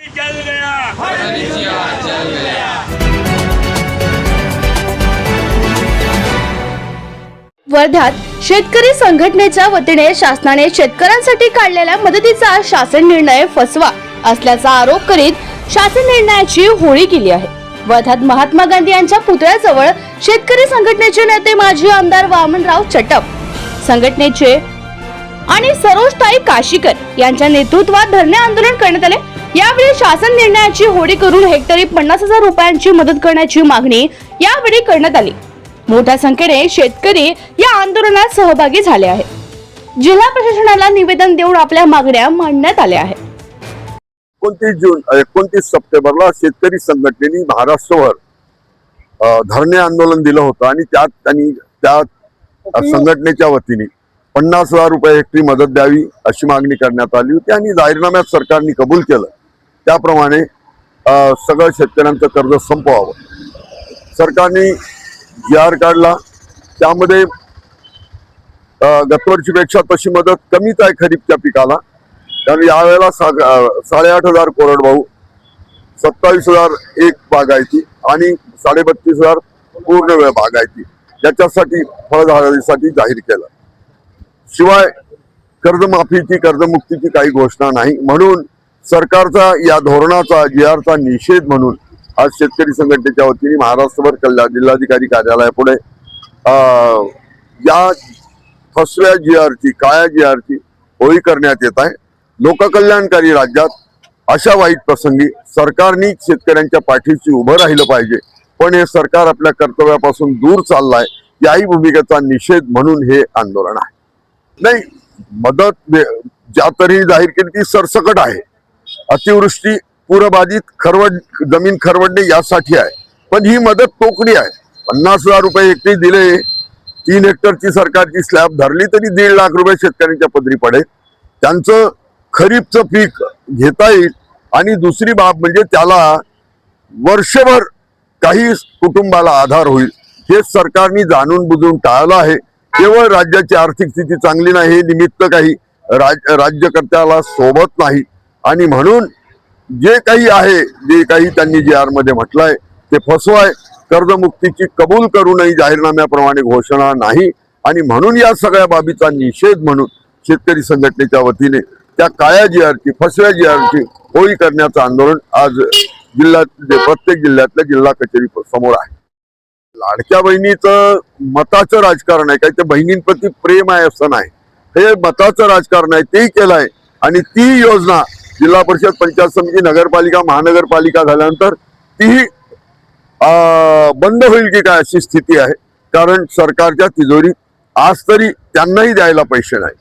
जल गया वर्ध्यात शेतकरी संघटनेच्या वतीने शासनाने शेतकऱ्यांसाठी काढलेल्या मदतीचा शासन निर्णय फसवा असल्याचा आरोप करीत शासन निर्णयाची होळी केली आहे. वर्ध्यात महात्मा गांधी यांच्या पुतळ्याजवळ शेतकरी संघटनेचे नेते माजी आमदार वामनराव चटप संघटनेचे आणि सरोजताई काशीकर यांच्या नेतृत्वात धरणे आंदोलन करण्यात आले. यावेळी शासन निर्णयाची होडी करून हेक्टरी पन्नास हजार रुपयांची मदत करण्याची मागणी यावेळी करण्यात आली. मोठ्या संख्येने शेतकरी या आंदोलनात सहभागी झाले आहेत. जिल्हा प्रशासनाला निवेदन देऊन आपल्या मागण्या मांडण्यात आल्या आहेत. एकोणतीस जून एकोणतीस सप्टेंबरला शेतकरी संघटनेने महाराष्ट्रभर धरणे आंदोलन दिलं होतं आणि त्यात त्यांनी त्या संघटनेच्या वतीने पन्नास हजार रुपये हेक्टरी मदत द्यावी अशी मागणी करण्यात आली होती आणि जाहीरनाम्यात सरकारने कबूल केलं. त्याप्रमाणे सगळं शेतकऱ्यांचं कर्ज संपवावं. सरकारने जी आर काढला त्यामध्ये गतवर्षीपेक्षा तशी मदत कमीच आहे खरीपच्या पिकाला. कारण यावेळेला सा साडेआठ हजार कोरडभाऊ सत्तावीस हजार एक बागायती आणि साडेबत्तीस हजार पूर्ण वेळ बागायती. याच्यासाठी फळझाडासाठी जाहीर केलं. शिवाय कर्जमाफीची कर्जमुक्तीची काही घोषणा नाही. म्हणून सरकारचा या धोरणाचा जी आरचा निषेध म्हणून आज शेतकरी संघटनेच्या वतीने महाराष्ट्रभर कल्याण जिल्हाधिकारी कार्यालयापुढे या फसव्या जी आरची काळ्या जी आरची होळी करण्यात येत आहे. लोककल्याणकारी राज्यात अशा वाईट प्रसंगी सरकारने शेतकऱ्यांच्या पाठीशी उभं राहिलं पाहिजे. पण हे सरकार आपल्या कर्तव्यापासून दूर चाललाय याही भूमिकेचा निषेध म्हणून हे आंदोलन आहे. नाही मदत ज्या तऱ्हेने जाहीर केली ती सरसकट आहे. अतिवृष्टी पूरबाधित खरवड जमीन खरवडणे यासाठी आहे. पण ही मदत तोकडी आहे. पन्नास हजार रुपये एकटी दिले तीन हेक्टरची सरकारची स्लॅब धरली तरी दीड लाख रुपये शेतकऱ्यांच्या पदरी पडेल. त्यांचं खरीपचं पीक घेता येईल. आणि दुसरी बाब म्हणजे त्याला वर्षभर काही कुटुंबाला आधार होईल. हे सरकारने जाणून बुजून टाळलं आहे. केवळ राज्याची आर्थिक स्थिती चांगली नाही हे निमित्त काही राज राज्यकर्त्याला सोबत नाही. आणि म्हणून जे काही आहे जे काही त्यांनी जी आरमध्ये म्हटलंय ते फसवाय कर्जमुक्तीची कबूल करूनही जाहीरनाम्याप्रमाणे घोषणा नाही. आणि म्हणून या सगळ्या बाबीचा निषेध म्हणून शेतकरी संघटनेच्या वतीने त्या काळ्या जी आरची फसव्या जी आरची होळी करण्याचं आंदोलन आज जिल्ह्यात प्रत्येक जिल्ह्यातल्या जिल्हा कचेरी समोर आहे. लाडक्या बहिणीचं मताचं राजकारण आहे. काही त्या बहिणींप्रती प्रेम आहे असं नाही. हे मताचं राजकारण आहे तेही केलं आहे आणि ती योजना जिल्हा परिषद पंचायत समिती नगरपालिका महानगरपालिका झाल्यानंतर तीही बंद होईल की काय अशी स्थिती आहे. कारण सरकारच्या तिजोरीत आज तरी त्यांनाही द्यायला पैसे नाही.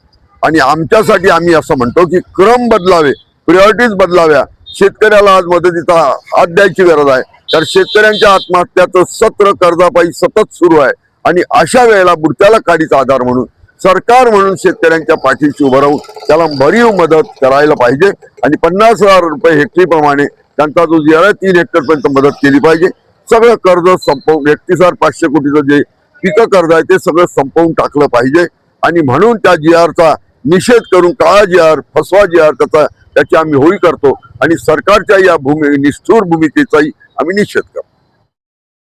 आणि आमच्यासाठी आम्ही असं म्हणतो की क्रम बदलावे प्रियॉरिटीज बदलाव्या. शेतकऱ्याला आज मदतीचा हात द्यायची गरज आहे. तर शेतकऱ्यांच्या आत्महत्याचं सत्र कर्जापायी सतत सुरू आहे. आणि अशा वेळेला बुडत्याला काडीचा आधार म्हणून सरकार म्हणून शेतकऱ्यांच्या पाठीशी उभं राहून त्याला भरीव मदत करायला पाहिजे. आणि पन्नास हजार रुपये हेक्टरीप्रमाणे त्यांचा जो जे तीन हेक्टर पर्यंत मदत केली पाहिजे. सगळं कर्ज संपवून एकतीस हजार पाचशे कोटीचं जे पिकं कर्ज आहे ते सगळं संपवून टाकलं पाहिजे. आणि म्हणून त्या जी आरचा निषेध करून काळा जी आर फसवा जी आर त्याचा त्याची आम्ही होळी करतो. आणि सरकारच्या या भूमी निष्ठूर भूमिकेचाही आम्ही निषेध करतो.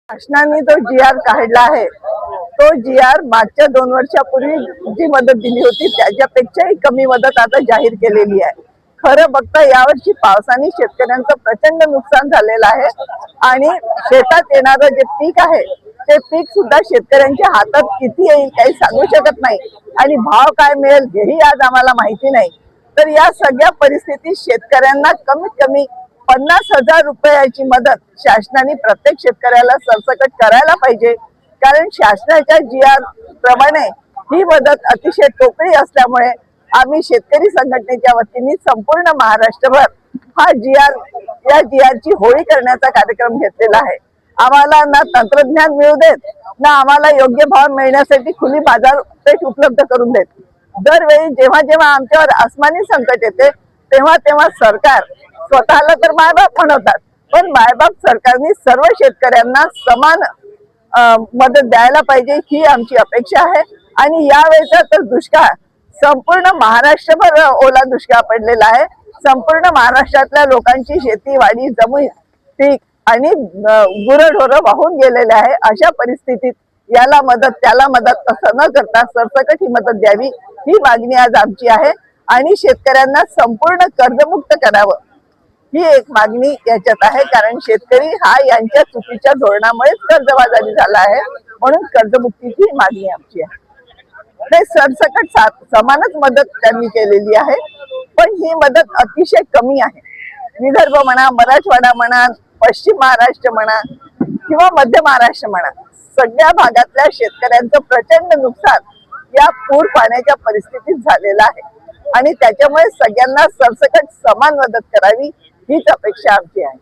शासनाने तो जी आर काढला आहे तो जी आर मागच्या दोन वर्षापूर्वी जी मदत दिली होती त्याच्यापेक्षाही कमी मदत आता जाहीर केलेली आहे. खरं बघता यावर्षी पावसाने शेतकऱ्यांचं प्रचंड नुकसान झालेलं आहे आणि शेतात येणारं जे पीक आहे ते पीक सुद्धा शेतकऱ्यांच्या हातात किती येईल काही सांगू शकत नाही. आणि भाव काय मिळेल हेही आज आम्हाला माहिती नाही. तर या सगळ्या परिस्थितीत शेतकऱ्यांना कमीत कमी पन्नास हजार रुपयाची मदत शासनाने प्रत्येक शेतकऱ्याला सरसकट करायला पाहिजे. कारण शासनाच्या जी आर प्रमाणे ही मदत अतिशय टोकळी असल्यामुळे आम्ही शेतकरी संघटनेच्या वतीने संपूर्ण महाराष्ट्रभर हा जी आर या जी होळी करण्याचा कार्यक्रम घेतलेला आहे. आम्हाला ना तंत्रज्ञान मिळू देत ना आम्हाला योग्य भाव मिळण्यासाठी खुली बाजारपेठ उपलब्ध करून देत. दरवेळी जेव्हा जेव्हा आमच्यावर आसमानी संकट येते तेव्हा तेव्हा सरकार स्वतःला तर मायबाप म्हणवतात पण मायबाप सरकारने सर्व शेतकऱ्यांना समान मदत द्यायला पाहिजे ही आमची अपेक्षा आहे. आणि यावेळेचा तर दुष्काळ. संपूर्ण महाराष्ट्रभर ओला दुष्काळ पडलेला आहे. संपूर्ण महाराष्ट्रातल्या लोकांची शेती वाडी जमीन पीक आणि गुरढोर वाहून गेलेले आहे. अशा परिस्थितीत याला मदत त्याला मदत असं न करता सरसकट ही मदत द्यावी ही मागणी आज आमची आहे. आणि शेतकऱ्यांना संपूर्ण कर्जमुक्त करावं. ही एक मागणी याच्यात आहे. कारण शेतकरी हा यांच्या चुकीच्या धोरणामुळेच कर्जबाजारी झाला आहे. म्हणून कर्जमुक्तीची मागणी आमची आहे. ते सरसकट सा- समानच मदत त्यांनी केलेली आहे. पण ही मदत अतिशय कमी आहे. विदर्भ म्हणा मराठवाडा म्हणा पश्चिम महाराष्ट्र म्हणा किंवा मध्य महाराष्ट्र म्हणा सगळ्या भागातल्या शेतकऱ्यांचं प्रचंड नुकसान या पूर पाण्याच्या परिस्थितीत झालेलं आहे. आणि त्याच्यामुळे सगळ्यांना सरसकट समान मदत करावी हीच अपेक्षा आमची आहे.